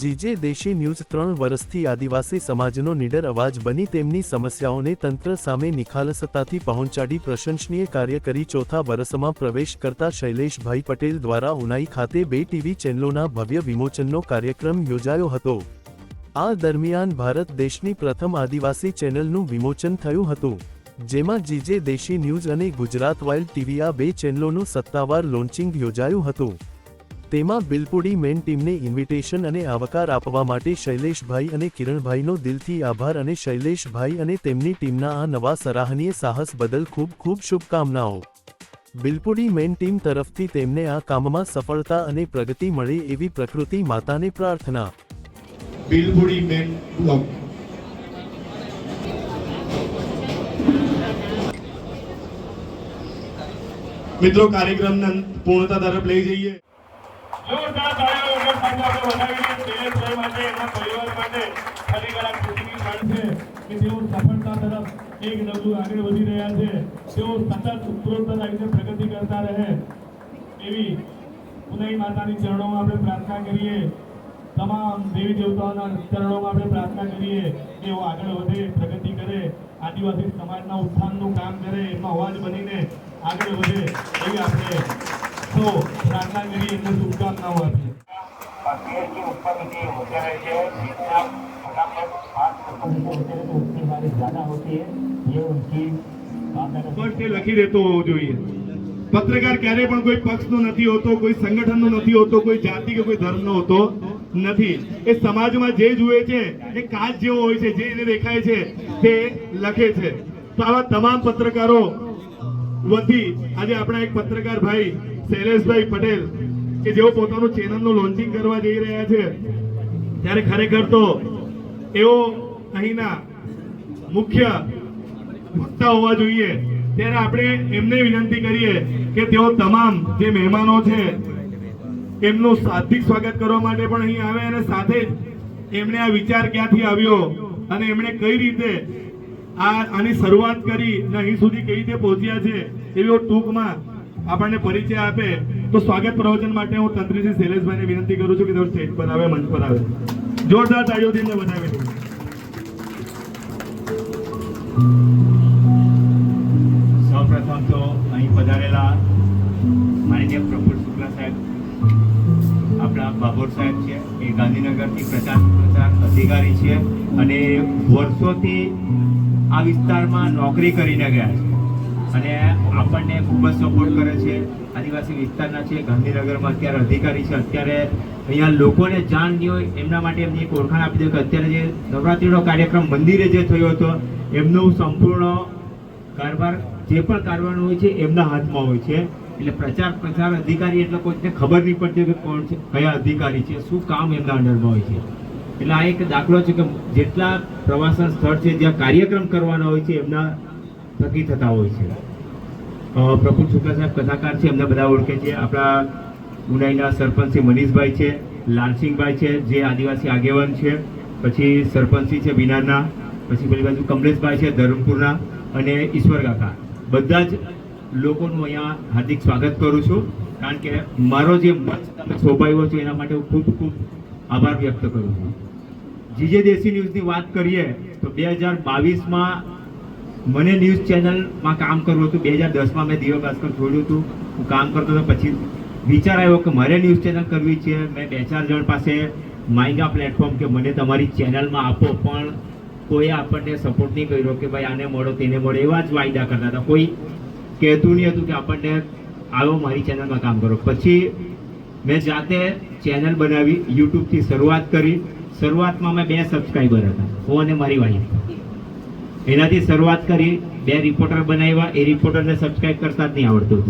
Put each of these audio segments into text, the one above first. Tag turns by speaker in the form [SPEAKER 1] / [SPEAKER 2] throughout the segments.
[SPEAKER 1] GJ દેશી news ત્રણ વર્ષથી આદિવાસી સમાજનો નીડર અવાજ બની તેમની સમસ્યાઓને તંત્ર સામે નિખાલસતાથી પહોંચાડી પ્રશંસનીય કાર્ય કરી ચોથા વર્ષમાં પ્રવેશ કરતા શૈલેષભાઈ પટેલ દ્વારા ઉનાઈ ખાતે બે ટીવી ચેનલોના ભવ્ય વિમોચનનો કાર્યક્રમ યોજાયો હતો. આ દરમિયાન ભારત દેશની પ્રથમ આદિવાસી ચેનલનું વિમોચન થયું હતું. જેમાં જીજે દેશી ન્યૂઝ અને ગુજરાત વાઇલ્ડ ટીવી આ બે ચેનલોનું સત્તાવાર લોન્ચિંગ યોજાયું હતું. તેમાં બિલપુડી મેન ટીમને ઇન્વિટેશન અને આવકાર આપવા માટે શૈલેષભાઈ અને કિરણભાઈનો દિલથી આભાર અને શૈલેષભાઈ અને તેમની ટીમના આ નવા સરાહનીય સાહસ બદલ ખૂબ ખૂબ શુભકામનાઓ. બિલપુડી મેન ટીમ તરફથી તેમને આ કામમાં સફળતા અને પ્રગતિ મળે એવી પ્રકૃતિ માતાને પ્રાર્થના.
[SPEAKER 2] બિલપુડી મેન મિત્રો, કાર્યક્રમના પૂર્ણતા તરફ લઈ જઈએ.
[SPEAKER 3] પરિવાર માટે ફરી વાર આ ખુશીની છે કે તેઓ સફળતા તરફ એક ડગલું આગળ વધી રહ્યા છે. તેઓ સતત ઉપરોક્ત રીતે પ્રગતિ કરતા રહે. એવી ઉદય માતાની ચરણોમાં આપણે પ્રાર્થના કરીએ. તમામ દેવી દેવતાઓના ચરણોમાં આપણે પ્રાર્થના કરીએ કે આગળ વધે, પ્રગતિ કરે, આદિવાસી સમાજના ઉત્થાનનું કામ કરે એમાં અવાજ બનીને આગળ વધે એવી આપણે તો રાટલાગીરી એમને
[SPEAKER 4] દુકાન
[SPEAKER 2] ન આપીએ લખી દેતો હોવો જોઈએ. પત્રકાર ક્યારે પણ કોઈ પક્ષનો નથી હોતો કોઈ સંગઠનનો નથી હોતો કોઈ જાતિ કે કોઈ ધર્મનો હોતો નથી. એ સમાજમાં જે જુએ છે એ કાચ જેવો હોય છે જે એને દેખાય છે તે લખે છે. તો આવા તમામ પત્રકારો વતી આજે આપણા એક પત્રકાર ભાઈ શૈલેષભાઈ પટેલ, કે જેઓ પોતાનું ચેનલનું લોન્ચિંગ કરવા જઈ રહ્યા છે, ત્યારે ખરેખર તો એઓ અહીંના મુખ્ય વક્તા હોવા જોઈએ. ત્યારે આપણે એમને વિનંતી કરીએ કે તેઓ તમામ જે મહેમાનો છે, એમનું સાત્વિક સ્વાગત કરવા માટે પણ અહીં આવે અને સાથે જ એમણે આ વિચાર ક્યાંથી આવ્યો અને એમણે કઈ રીતે આ આની શરૂઆત કરી અને અહીં સુધી કઈ રીતે પહોંચ્યા છે, એવો ટૂંકમાં આપણને પરિચય આપે, તો સ્વાગત પ્રવચન માટે હું તંત્રીજી શૈલેષભાઈને વિનંતી કરું છું કે તેઓ સ્ટેજ પર આવે, મંચ પર આવે. જોરદાર તાળીઓથી એમને વધાવી
[SPEAKER 5] સૌપ્રથમ તો અહીં પધારેલા માનનીય પ્રફુલ શુક્લા સાહેબ, આપણા બાબોર સાહેબ છે, એ ગાંધીનગરથી પ્રચાર પ્રચાર અધિકારી છે અને વર્ષોથી આ વિસ્તારમાં નોકરી કરીને ગયા છે. અને આપણને ખૂબ જ સપોર્ટ કરે છે. આદિવાસી વિસ્તારના છે, ગાંધીનગરમાં અત્યારે અધિકારી છે. અત્યારે અહીંયા લોકોને જાણ નહીં હોય, એમના માટે એમની એક ઓળખાણ આપી દઉં કે અત્યારે જે નવરાત્રિનો કાર્યક્રમ મંદિરે જે થયો હતો, એમનું સંપૂર્ણ કારભાર, જે પણ કારવાનું હોય છે, એમના હાથમાં હોય છે. એટલે પ્રચાર પ્રચાર અધિકારી એટલે કોઈને ખબર નહીં પડતી કે કોણ છે, કયા અધિકારી છે, શું કામ એમના અંડરમાં હોય છે. એટલે આ એક દાખલો છે કે જેટલા પ્રવાસન સ્થળ છે, જ્યાં કાર્યક્રમ કરવાના હોય છે, એમના થકી થતા હોય છે. પ્રફુલ શુક્લા સાહેબ કથાકાર છે, એમને બધા ઓળખે છે. આપણા ઉનાઈના સરપંચ છે મનીષભાઈ છે, લાલસિંહભાઈ છે, જે આદિવાસી આગેવાન છે. પછી સરપંચી છે બિનારના પછી પેલી બાજુ કમલેશભાઈ છે ધરમપુરના અને ઈશ્વર કાકા. બધા જ લોકોનું અહીંયા હાર્દિક સ્વાગત કરું છું. કારણ કે મારો જે મંચ તમે શોભાયો છો, એના માટે હું ખૂબ ખૂબ આભાર વ્યક્ત કરું છું. જીજે દેશી ન્યૂઝની વાત કરીએ, તો બે હજાર બાવીસમાં મને ન્યૂઝ ચેનલમાં કામ કરવું હતું. બે હજાર દસમાં મેં દિવ્ય ભાસ્કર છોડ્યું હતું. હું કામ કરતો હતો. પછી વિચાર આવ્યો કે મારે ન્યૂઝ ચેનલ કરવી છે. મેં બે ચાર જણ પાસે માઇગા પ્લેટફોર્મ કે મને તમારી ચેનલમાં આપો. પણ કોઈએ આપણને સપોર્ટ નહીં કર્યો કે ભાઈ આને મળો, તેને મળો એવા જ વાયદા કરતા હતા. કોઈ કહેતું નહીં હતું કે આપણને આવો મારી ચેનલમાં કામ કરો. પછી મેં જાતે ચેનલ બનાવી યુટ્યુબથી શરૂઆત કરી. શરૂઆતમાં મેં બે સબસ્ક્રાઈબર હતા. હું અને મારી વાઈફ એનાથી શરૂઆત કરી, બે રિપોર્ટર બનાવ્યા, એ રિપોર્ટરને સબસ્ક્રાઇબ કરતા જ નહીં આવડતું.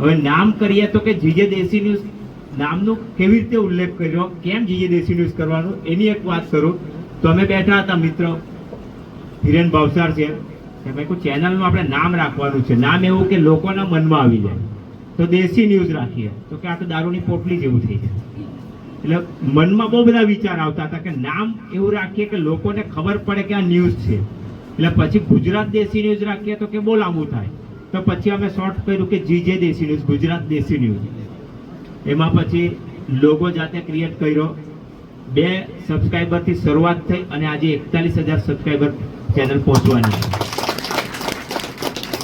[SPEAKER 5] હવે નામ કરીએ તો કે જીજે દેશી ન્યૂઝ નામનું કેવી રીતે ઉલ્લેખ કર્યો, કેમ જીજે દેશી ન્યૂઝ કરવાનું, એની એક વાત કરું. તો અમે બેઠા હતા મિત્ર હિરેન ભાવસાર છે. કે કોઈ ચેનલનું આપણે નામ રાખવાનું છે. નામ એવું કે લોકોના મનમાં આવી જાય. તો દેશી ન્યૂઝ રાખીએ. તો કે આ તો દારૂની પોટલી જેવું થઈ જાય. એટલે મનમાં બહુ બધા વિચાર આવતા હતા કે નામ એવું રાખીએ કે લોકોને ખબર પડે કે આ ન્યૂઝ છે. એટલે પછી ગુજરાત દેશી ન્યૂઝ રાખીએ તો કે બહુ લાંબુ થાય. તો પછી અમે શોર્ટ કર્યું કે જીજે દેશી ન્યૂઝ ગુજરાત દેશી ન્યૂઝ એમાં પછી લોગો જાતે ક્રિએટ કર્યો. બે સબસ્ક્રાઈબરથી શરૂઆત થઈ અને આજે એકતાલીસ હજાર સબસ્ક્રાઈબર ચેનલ પહોંચવાની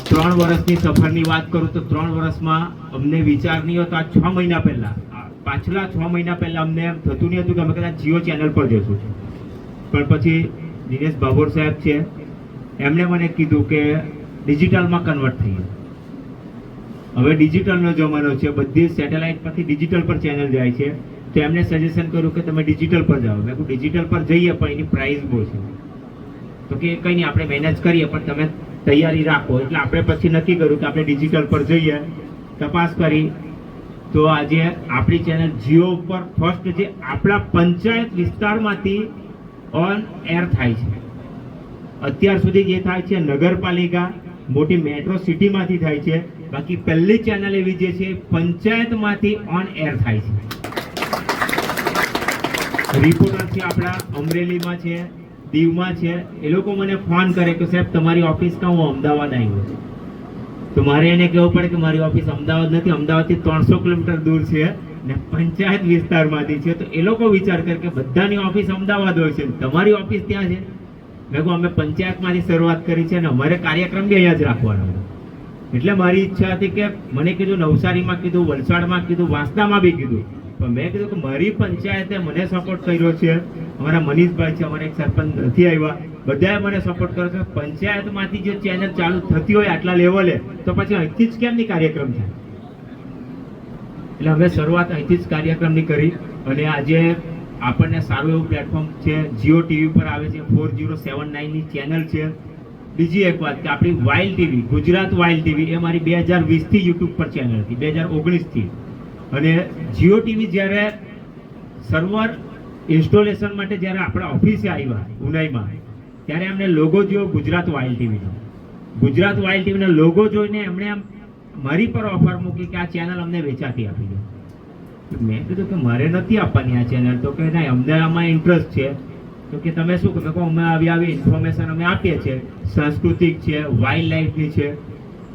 [SPEAKER 5] ત્રણ વર્ષની સફરની વાત કરું તો ત્રણ વર્ષમાં અમને વિચાર નહીં હતો. આ છ મહિના પહેલા પાછલા છ મહિના પહેલાં અમને એમ થતું નહીં હતું કે અમે કદાચ જીઓ ચેનલ પર જઈશું પણ પછી દિનેશ બાબોર સાહેબ છે, એમણે મને કીધું કે ડિજિટલમાં કન્વર્ટ થઈએ હવે ડિજિટલનો જમાનો છે, બધી સેટેલાઇટ પરથી ડિજિટલ પર ચેનલ જાય છે. તો એમને સજેશન કર્યું કે તમે ડિજિટલ પર જાઓ. મેં કહું ડિજિટલ પર જઈએ, પણ એની પ્રાઇસ બહુ છે. તો કે કંઈ નહીં, આપણે મેનેજ કરીએ, પણ તમે તૈયારી રાખો. એટલે આપણે પછી નક્કી કર્યું કે આપણે ડિજિટલ પર જઈએ, તપાસ કરી તો આજે આપણી ચેનલ જીઓ ઉપર ફર્સ્ટ જે આપણા પંચાયત વિસ્તારમાંથી ઓન એર થાય છે. અત્યાર સુધી જે થાય છે નગરપાલિકા, મોટી મેટ્રો સિટીમાંથી થાય છે. બાકી પહેલી ચેનલ એવી જે છે પંચાયતમાંથી ઓન એર થાય છે. રિપોર્ટર છે આપણા, અમરેલીમાં છે, દીવમાં છે. એ લોકો મને ફોન કરે કે સાહેબ, તમારી ઓફિસ કાં હું અમદાવાદ આવ્યો છું. તો મારે એને કહેવું પડે કે મારી ઓફિસ અમદાવાદ નથી, અમદાવાદથી ત્રણસો કિલોમીટર દૂર છે ને પંચાયત વિસ્તારમાંથી છે. તો એ લોકો વિચાર કરે કે બધાની ઓફિસ અમદાવાદ હોય છે તમારી ઓફિસ ત્યાં છે. મેં અમે પંચાયતમાંથી શરૂઆત કરી છે અને અમારે કાર્યક્રમ બી અહીંયા જ રાખવાનો એટલે મારી ઈચ્છા હતી કે મને કીધું, નવસારીમાં કીધું, વલસાડમાં કીધું, વાંસદામાં બી કીધું. પણ મેં કીધું કે મારી પંચાયતે મને સપોર્ટ કર્યો છે. અમારા મનીષભાઈ છે, અમારા એક સરપંચ નથી આવ્યા. બધાએ મને સપોર્ટ કર્યો છે. પંચાયતમાંથી જે ચેનલ ચાલુ થતી હોય આટલા લેવલે તો પછી અહીંથી જ કેમની કાર્યક્રમ થાય એટલે અમે શરૂઆત અહીંથી જ કાર્યક્રમની કરી અને આજે આપણને સારું એવું પ્લેટફોર્મ છે, જીઓ ટીવી પર આવે છે ફોર જીરો સેવન નાઇનની ચેનલ છે. બીજી એક વાત કે આપણી wild TV, Gujarat wild TV એ મારી બે હજાર વીસથી યુટ્યુબ પર ચેનલ હતી, બે હજાર ઓગણીસથી અને જીઓ ટીવી જ્યારે સર્વર ઇન્સ્ટોલેશન માટે જ્યારે આપણા ઓફિસે આવ્યા ઉનાઈમાં, ત્યારે એમને લોગો જોયો ગુજરાત વાઇલ્ડ ટીવીનો. ગુજરાત વાઇલ્ડ ટીવીનો લોગો જોઈને એમણે આમ મારી પર ઓફર મૂકી કે આ ચેનલ અમને વેચાતી આપી દો. મેં કીધું કે મારે નથી આપવાની આ ચેનલ તો કે ના, અમને આમાં ઇન્ટરેસ્ટ છે. તો કે તમે શું કહો? અમે આવી આવી ઇન્ફોર્મેશન અમે આપીએ છીએ. સાંસ્કૃતિક છે વાઇલ્ડ લાઈફની છે.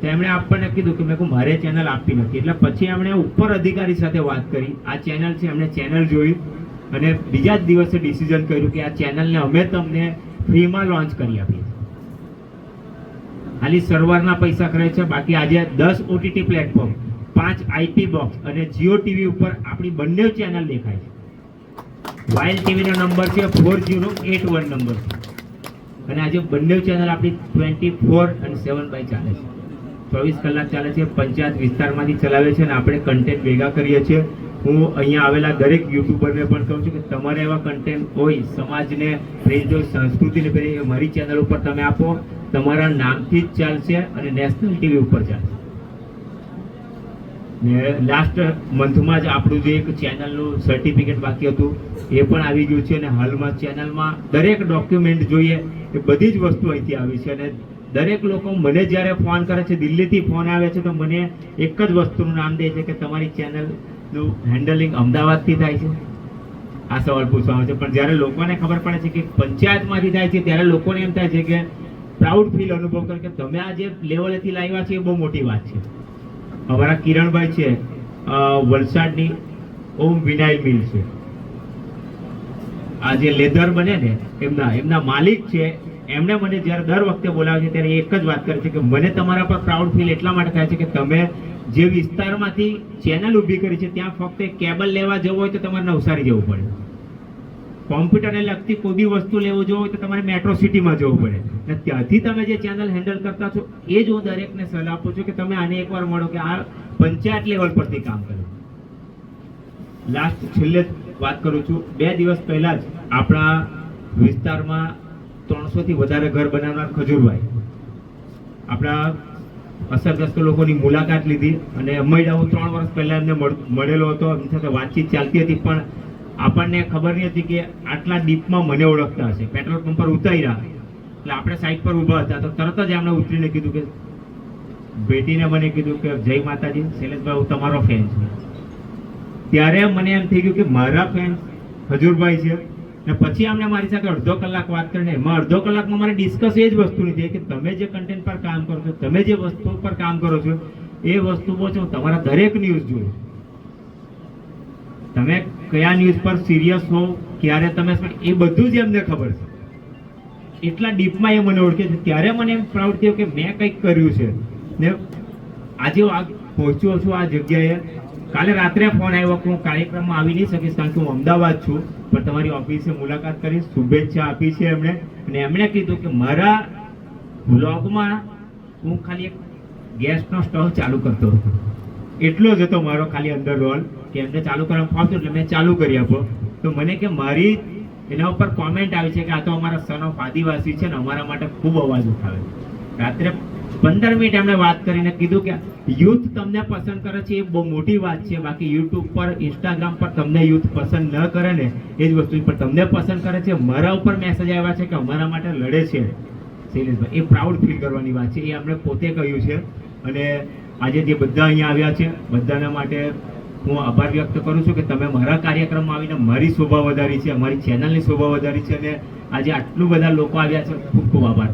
[SPEAKER 5] તો એમણે આપણને કીધું કે મેં કહું મારે ચેનલ આપવી નથી. એટલે પછી એમણે ઉપર અધિકારી સાથે વાત કરી. આ ચેનલ છે, એમણે ચેનલ જોઈ અને બીજા જ દિવસે ડિસિઝન કર્યું કે આ ચેનલને અમે તમને ફ્રીમાં લોન્ચ કરી આપીએ. ખાલી સર્વરના પૈસા ખર્ચ છે, બાકી આજે દસ ઓટીટી પ્લેટફોર્મ પાંચ આઈપી બોક્સ અને જીઓ ટીવી ઉપર આપણી બંને ચેનલ દેખાય છે. વાઇલ્ડ ટીવીનો નંબર છે four zero eight one number છે અને આજે બંને ચેનલ આપણી ટ્વેન્ટી ફોર અને સેવન બાય ચાલે છે. ચોવીસ કલાક ચાલે છે, પંચાયત વિસ્તારમાંથી ચલાવે છે અને આપણે કન્ટેન્ટ ભેગા કરીએ છીએ. હું અહીંયા આવેલા દરેક યુટ્યુબરને પણ કહું છું કે તમારે એવા કન્ટેન્ટ હોય સમાજને પ્રેરિત હોય સંસ્કૃતિને પ્રેરિત મારી ચેનલ ઉપર તમે આપો, તમારા નામથી જ ચાલશે અને નેશનલ ટીવી ઉપર ચાલશે. ને લાસ્ટ મંથમાં જ આપણું જે એક ચેનલનું સર્ટિફિકેટ બાકી હતું, એ પણ આવી ગયું છે અને હાલમાં ચેનલમાં દરેક ડોક્યુમેન્ટ જોઈએ, એ બધી જ વસ્તુ અહીંથી આવી છે અને દરેક લોકો મને જ્યારે ફોન કરે છે, દિલ્હીથી ફોન આવે છે, તો મને એક જ વસ્તુનું નામ દે છે કે તમારી ચેનલનું હેન્ડલિંગ અમદાવાદથી થાય છે? આ સવાલ પૂછવાનો છે. પણ જ્યારે લોકોને ખબર પડે છે કે પંચાયતમાંથી થાય છે, ત્યારે લોકોને એમ થાય છે કે પ્રાઉડ ફીલ અનુભવ કરે કે તમે આ જે લેવલેથી લાવ્યા છે, એ બહુ મોટી વાત છે. અમારા કિરણભાઈ છે વલસાડની ઓમ વિનાઇલ મિલ છે. આ જે લેધર બને ને, એમના એમના માલિક છે, એમણે મને જ્યારે દર વખતે બોલાવે છે, ત્યારે એક જ વાત કરે છે કે મને તમારા પર પ્રાઉડ ફીલ એટલા માટે થાય છે કે તમે જે વિસ્તારમાંથી ચેનલ ઊભી કરી છે, ત્યાં ફક્ત કેબલ લેવા જવું હોય તો તમારે નવસારી જવું પડે. કોમ્પ્યુટરને લગતી કોઈ બી વસ્તુ લેવું જવું હોય તો તમારે મેટ્રો સિટીમાં જવું પડે. અને ત્યાંથી તમે જે ચેનલ હેન્ડલ કરતા છો, એ જ હું દરેકને સલાહ આપું છું કે તમે આને એકવાર મળો કે આ પંચાયત લેવલ પરથી કામ કરો. લાસ્ટ છેલ્લે વાત કરું છું. બે દિવસ પહેલાં જ આપણા વિસ્તારમાં ત્રણસોથી વધારે ઘર બનાવનાર ખજૂરભાઈ. આપણા અસરગ્રસ્ત લોકોની મુલાકાત લીધી અને હું ત્રણ વર્ષ પહેલાં એમને મળ- મળેલો હતો. એમની સાથે વાતચીત ચાલતી હતી, પણ આપણને ખબર નહીં હતી કે આટલા ડીપમાં મને ઓળખતા હશે. પેટ્રોલ પંપ પર ઉતાર્યા. એટલે આપણે સાઈડ પર ઊભા હતા. તો તરત જ એમણે ઉતરીને કીધું કે, ભેટીને મને કીધું કે, જય માતાજી, શૈલેષભાઈ, હું તમારો ફેન છું. ત્યારે મને એમ થઈ ગયું કે, મારા ફેન હજુરભાઈ છે. ને પછી અમને મારી સાથે અડધો કલાક વાત કરીને, એમાં અડધો કલાકમાં મારે ડિસ્કસ એ જ વસ્તુની થઈ કે તમે જે કન્ટેન્ટ પર કામ કરો છો, તમે જે વસ્તુ પર કામ કરો છો, એ વસ્તુ છો તમારા દરેક ન્યૂઝ જોયું તમે કયા ન્યૂઝ પર સિરિયસ હો ક્યારે તમે એ બધું જ એમને ખબર છે. એટલા ડીપમાં એ મને ઓળખે છે. ત્યારે મને એમ પ્રાઉડ થયો કે મેં કંઈક કર્યું છે. ને આજે આ પહોંચ્યો છું આ જગ્યાએ. કાલે રાત્રે ફોન આવ્યો કે હું કાર્યક્રમમાં આવી નહીં શકીશ, કારણ કે હું અમદાવાદ છું. પણ તમારી ઓફિસે મુલાકાત કરી, શુભેચ્છા આપી છે એમણે. અને એમણે કીધું કે મારા બ્લોગમાં હું ખાલી એક ગેસનો સ્ટવ ચાલુ કરતો હતો. એટલો જ હતો મારો ખાલી અંદર રોલ કે એમને ચાલુ કરવાનું ફાવતું એટલે મેં ચાલુ કરી આપો તો મને કે મારી એના ઉપર કોમેન્ટ આવી છે કે આ તો અમારા સન ઓફ આદિવાસી છે ને અમારા માટે ખૂબ અવાજ ઉઠાવે રાત્રે પંદર મિનિટ એમણે વાત કરીને કીધું કે યુથ તમને પસંદ કરે છે, એ બહુ મોટી વાત છે. બાકી યુટ્યુબ પર, ઇન્સ્ટાગ્રામ પર તમને યુથ પસંદ ન કરે ને, એ જ વસ્તુ પણ તમને પસંદ કરે છે. મારા ઉપર મેસેજ આવ્યા છે કે અમારા માટે લડે છે. શૈલેષભાઈ, એ પ્રાઉડ ફીલ કરવાની વાત છે. એ અમને પોતે કહ્યું છે. અને આજે જે બધા અહીંયા આવ્યા છે, બધાના માટે હું આભાર વ્યક્ત કરું છું કે તમે મારા કાર્યક્રમમાં આવીને મારી શોભા વધારી છે, અમારી ચેનલની શોભા વધારી છે. અને આજે આટલું બધા લોકો આવ્યા છે. ખૂબ ખૂબ આભાર.